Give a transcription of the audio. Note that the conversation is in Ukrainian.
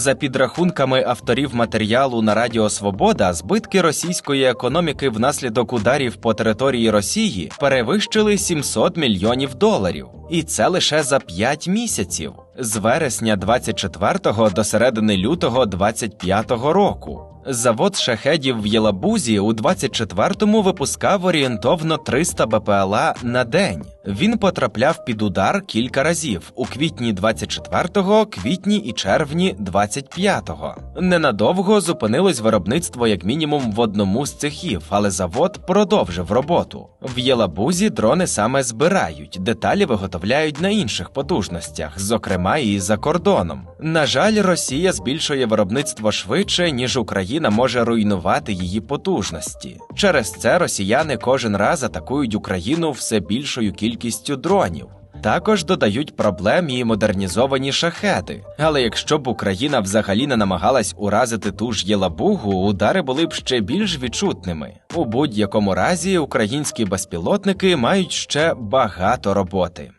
За підрахунками авторів матеріалу на Радіо Свобода, збитки російської економіки внаслідок ударів по території Росії перевищили 700 мільйонів доларів, і це лише за 5 місяців з вересня 24 до середини лютого 25 року. Завод шахедів в Єлабузі у 24-му випускав орієнтовно 300 БПЛА на день. Він потрапляв під удар кілька разів у квітні 24-го, квітні і червні 25-го. Ненадовго зупинилось виробництво як мінімум в одному з цехів, але завод продовжив роботу. В Єлабузі дрони саме збирають, деталі виготовляють на інших потужностях, зокрема і за кордоном. На жаль, Росія збільшує виробництво швидше, ніж Україна може руйнувати її потужності. Через це росіяни кожен раз атакують Україну все більшою кількістю дронів. Також додають проблем і модернізовані шахеди. Але якщо б Україна взагалі не намагалась уразити ту ж Єлабугу, удари були б ще більш відчутними. У будь-якому разі українські безпілотники мають ще багато роботи.